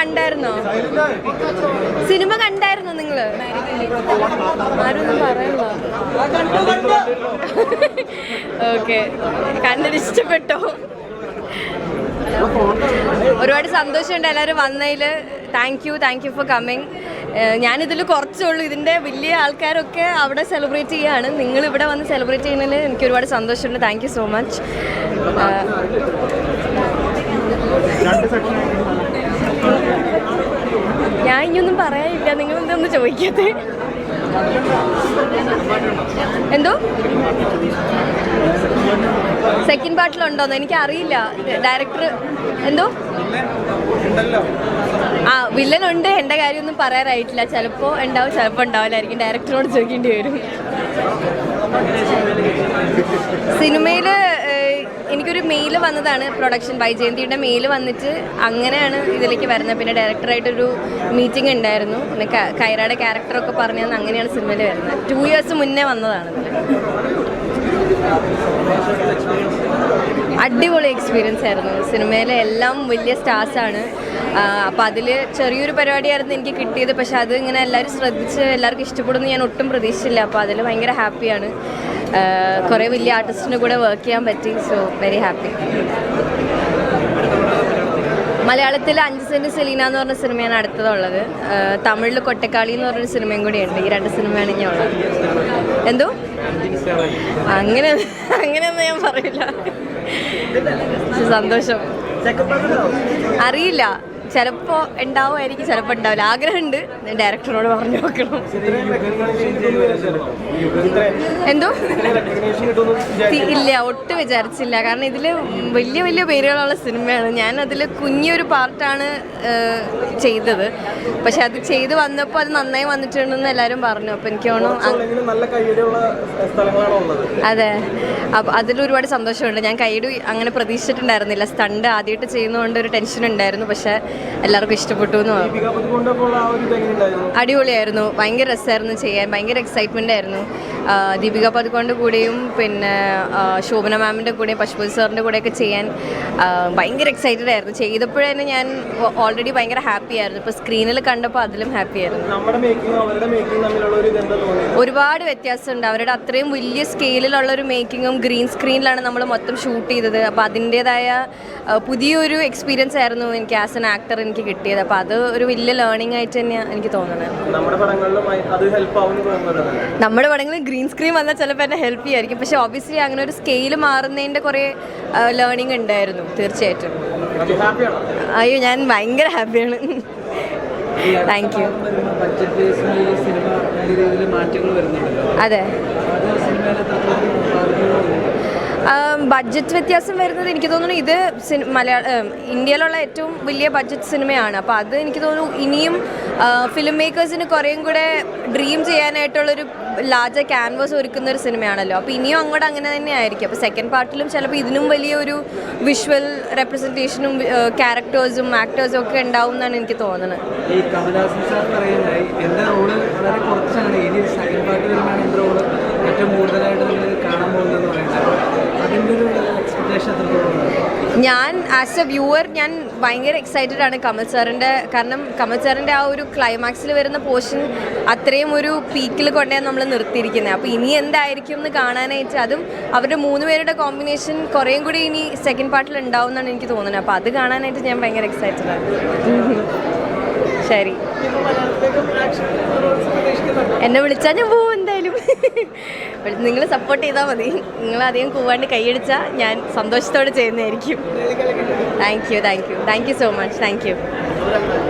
കണ്ടായിരുന്നോ? സിനിമ കണ്ടായിരുന്നോ നിങ്ങൾ? ആരൊന്നും പറയണ്ട. ഓക്കെ. കണ്ടിട്ട് ഇഷ്ടപ്പെട്ടോ? ഒരുപാട് സന്തോഷമുണ്ട് എല്ലാവരും വന്നതിൽ thank you thank you for coming ഞാനിതിൽ കുറച്ചുള്ളൂ ഇതിന്റെ വലിയ ആൾക്കാരൊക്കെ അവിടെ സെലിബ്രേറ്റ് ചെയ്യുകയാണ് നിങ്ങൾ ഇവിടെ വന്ന് സെലിബ്രേറ്റ് ചെയ്യുന്നതിൽ എനിക്ക് ഒരുപാട് സന്തോഷമുണ്ട്. താങ്ക് യു സോ മച്ച് ഞാൻ ഇനിയൊന്നും പറയാനില്ല. നിങ്ങൾ എന്തൊന്ന് ചോദിക്കത് എന്തോ? സെക്കൻഡ് പാർട്ടിലുണ്ടോന്ന് എനിക്ക് അറിയില്ല ഡയറക്ടർ എന്തോ? ആ വില്ലൻ ഉണ്ട്. എന്റെ കാര്യമൊന്നും പറയാറായിട്ടില്ല ചിലപ്പോൾ ഉണ്ടാവും ചിലപ്പോൾ ഉണ്ടാവില്ലായിരിക്കും. ഡയറക്ടറോട് ചോദിക്കേണ്ടി വരും. എനിക്കൊരു മെയിൽ വന്നതാണ് പ്രൊഡക്ഷൻ വൈജയന്തിയുടെ മെയിൽ വന്നിട്ട് അങ്ങനെയാണ് ഇതിലേക്ക് വരുന്നത്. പിന്നെ ഡയറക്ടറായിട്ടൊരു മീറ്റിംഗ് ഉണ്ടായിരുന്നു. പിന്നെ കൈറയുടെ ക്യാരക്ടറൊക്കെ പറഞ്ഞു അങ്ങനെയാണ് സിനിമയിൽ വരുന്നത്. ടു ഇയേഴ്സ് മുന്നേ വന്നതാണ് അടിപൊളി എക്സ്പീരിയൻസ് ആയിരുന്നു. സിനിമയിലെ എല്ലാം വലിയ സ്റ്റാർസാണ് അപ്പോൾ അതിൽ ചെറിയൊരു പരിപാടിയായിരുന്നു എനിക്ക് കിട്ടിയത്. പക്ഷെ അത് ഇങ്ങനെ എല്ലാവരും ശ്രദ്ധിച്ച് എല്ലാവർക്കും ഇഷ്ടപ്പെടുന്നു ഞാൻ ഒട്ടും പ്രതീക്ഷിച്ചില്ല. അപ്പോൾ അതിൽ ഭയങ്കര ഹാപ്പിയാണ് കുറേ വലിയ ആർട്ടിസ്റ്റിന്റെ കൂടെ വർക്ക് ചെയ്യാൻ പറ്റി സോ വെരി ഹാപ്പി മലയാളത്തിൽ അഞ്ച് സെന്റ് സെലീന എന്ന് പറഞ്ഞ സിനിമയാണ് അടുത്തതുള്ളത്. തമിഴിൽ കൊട്ടക്കാളി എന്ന് പറഞ്ഞൊരു സിനിമയും കൂടിയുണ്ട് ഈ രണ്ട് സിനിമയാണ് ഇനി ഉള്ളത്. എന്തോ? അങ്ങനെ അങ്ങനെയൊന്നും ഞാൻ പറയില്ല. സന്തോഷം. അറിയില്ല. ചിലപ്പോ ഉണ്ടാവുമായിരിക്കും ചിലപ്പോൾ ഉണ്ടാവില്ല. ആഗ്രഹമുണ്ട്. ഞാൻ ഡയറക്ടറോട് പറഞ്ഞു നോക്കണം. എന്തോ? ഇല്ല ഒട്ടും വിചാരിച്ചില്ല. കാരണം ഇതിൽ വലിയ വലിയ പേരുകളുള്ള സിനിമയാണ്. ഞാൻ അതിൽ കുഞ്ഞൊരു പാർട്ടാണ് ചെയ്തത്. പക്ഷെ അത് ചെയ്ത് വന്നപ്പോൾ അത് നന്നായി വന്നിട്ടുണ്ടെന്ന് എല്ലാവരും പറഞ്ഞു. അപ്പം എനിക്ക് തോന്നുന്നു നല്ല കയ്യടിയുള്ള സ്ഥലങ്ങളാണ് ഉള്ളത്. അതെ. അപ്പം അതിൽ ഒരുപാട് സന്തോഷമുണ്ട്. ഞാൻ കൈയ്യടി അങ്ങനെ പ്രതീക്ഷിച്ചിട്ടുണ്ടായിരുന്നില്ല. സ്റ്റണ്ട് ആദ്യമായിട്ട് ചെയ്യുന്നതുകൊണ്ട് ഒരു ടെൻഷൻ ഉണ്ടായിരുന്നു. പക്ഷെ എല്ലാവർക്കും ഇഷ്ടപ്പെട്ടു എന്ന് പറഞ്ഞു. ആ ഒരു ഇത് അടിപൊളിയായിരുന്നു. ഭയങ്കര രസമായിരുന്നു ചെയ്യാൻ. ഭയങ്കര എക്സൈറ്റ്മെന്റ് ആയിരുന്നു. ദീപിക പതുക്കോന്റെ കൂടെയും പിന്നെ ശോഭന മാമിന്റെ കൂടെയും പശുപതി സാറിന്റെ കൂടെയൊക്കെ ചെയ്യാൻ ഭയങ്കര എക്സൈറ്റഡ് ആയിരുന്നു. ചെയ്തപ്പോഴേ തന്നെ ഞാൻ ഓൾറെഡി ഭയങ്കര ഹാപ്പി ആയിരുന്നു. ഇപ്പോൾ സ്ക്രീനിൽ കണ്ടപ്പോൾ അതിലും ഹാപ്പി ആയിരുന്നു. ഒരുപാട് വ്യത്യാസമുണ്ട്. അവരുടെ അത്രയും വലിയ സ്കെയിലുള്ള ഒരു മേക്കിങ്ങും ഗ്രീൻ സ്ക്രീനിലാണ് നമ്മൾ മൊത്തം ഷൂട്ട് ചെയ്തത്. അപ്പോൾ അതിന്റേതായ പുതിയൊരു എക്സ്പീരിയൻസ് ആയിരുന്നു എനിക്ക് ആസ് എൻ ആക്ടർ എനിക്ക് കിട്ടിയത്. അപ്പോൾ അത് ഒരു വലിയ ലേണിംഗ് ആയിട്ട് തന്നെയാണ് എനിക്ക് തോന്നുന്നത് നമ്മുടെ പടങ്ങളിൽ ഗ്രീൻ സ്ക്രീൻ വന്നാൽ ചിലപ്പോൾ എന്നെ ഹെൽപ്പ് ചെയ്യുമായിരിക്കും പക്ഷേ ഓബിയസ്ലി അങ്ങനെ ഒരു സ്കെയിൽ മാറുന്നതിന്റെ കുറേ ലേണിംഗ് ഉണ്ടായിരുന്നു തീർച്ചയായിട്ടും. അയ്യോ ഞാൻ ഭയങ്കര ഹാപ്പിയാണ് താങ്ക് യു ബഡ്ജറ്റ് ബേസിൽ ഈ സിനിമ നല്ല രീതിയിൽ മാറ്റങ്ങൾ വരുന്നുണ്ടല്ലോ അതെ അത് സിനിമയിൽ എത്രത്തോളം ബാധിക്കുന്നുണ്ട്? ബഡ്ജറ്റ് വ്യത്യാസം വരുന്നത് എനിക്ക് തോന്നുന്നു ഇത് മലയാളം ഇന്ത്യയിലുള്ള ഏറ്റവും വലിയ ബഡ്ജറ്റ് സിനിമയാണ്. അപ്പോൾ അത് എനിക്ക് തോന്നുന്നു ഇനിയും ഫിലിം മേക്കേഴ്സിന് കുറേയും കൂടെ ഡ്രീം ചെയ്യാനായിട്ടുള്ളൊരു ലാർജർ ക്യാൻവാസ് ഒരുക്കുന്ന ഒരു സിനിമയാണല്ലോ. അപ്പോൾ ഇനിയും അങ്ങോട്ട് അങ്ങനെ തന്നെ ആയിരിക്കും. അപ്പോൾ സെക്കൻഡ് പാർട്ടിലും ചിലപ്പോൾ ഇതിനും വലിയൊരു വിഷ്വൽ റെപ്രസെന്റേഷനും ക്യാരക്ടേഴ്സും ആക്ടേഴ്സും ഒക്കെ ഉണ്ടാവും എന്നാണ് എനിക്ക് തോന്നുന്നത്. കമലഹാസൻ സാർ പറയുന്നത് എന്റെ റോൾ വളരെ കുറച്ചാണ് ഇനി സെക്കൻഡ് പാർട്ട് വരുമ്പോഴാണ് എന്റെ റോൾ ഏറ്റവും കൂടുതലായിട്ട് നമ്മൾ കാണാൻ പോകുന്നതെന്ന് പറയുന്നത് അതിന്റെ ഒരു ഞാൻ ആസ് എ വ്യൂവർ ഞാൻ ഭയങ്കര എക്സൈറ്റഡ് ആണ് കമൽ സാറിന്റെ കാരണം കമൽ സാറിന്റെ ആ ഒരു ക്ലൈമാക്സിൽ വരുന്ന പോർഷൻ അത്രയും ഒരു പീക്കിൽ കൊണ്ടേ നമ്മൾ നിർത്തിയിരിക്കുന്നത് അപ്പോൾ ഇനി എന്തായിരിക്കും എന്ന് കാണാനായിട്ട് അതും അവരുടെ മൂന്ന് പേരുടെ കോമ്പിനേഷൻ കുറേയും കൂടി ഇനി സെക്കൻഡ് പാർട്ടിൽ ഉണ്ടാവും എന്നാണ് എനിക്ക് തോന്നുന്നത് അപ്പോൾ അത് കാണാനായിട്ട് ഞാൻ ഭയങ്കര എക്സൈറ്റഡ് ആണ്. ശരി. എന്നെ വിളിച്ചാൽ ഞാൻ പോവും എന്തായാലും. നിങ്ങൾ സപ്പോർട്ട് ചെയ്താൽ മതി. നിങ്ങൾ അധികം കൂവാണ്ട് കൈയടിച്ചാൽ ഞാൻ സന്തോഷത്തോടെ ചെയ്യുന്നതായിരിക്കും. Thank you thank you thank you so much thank you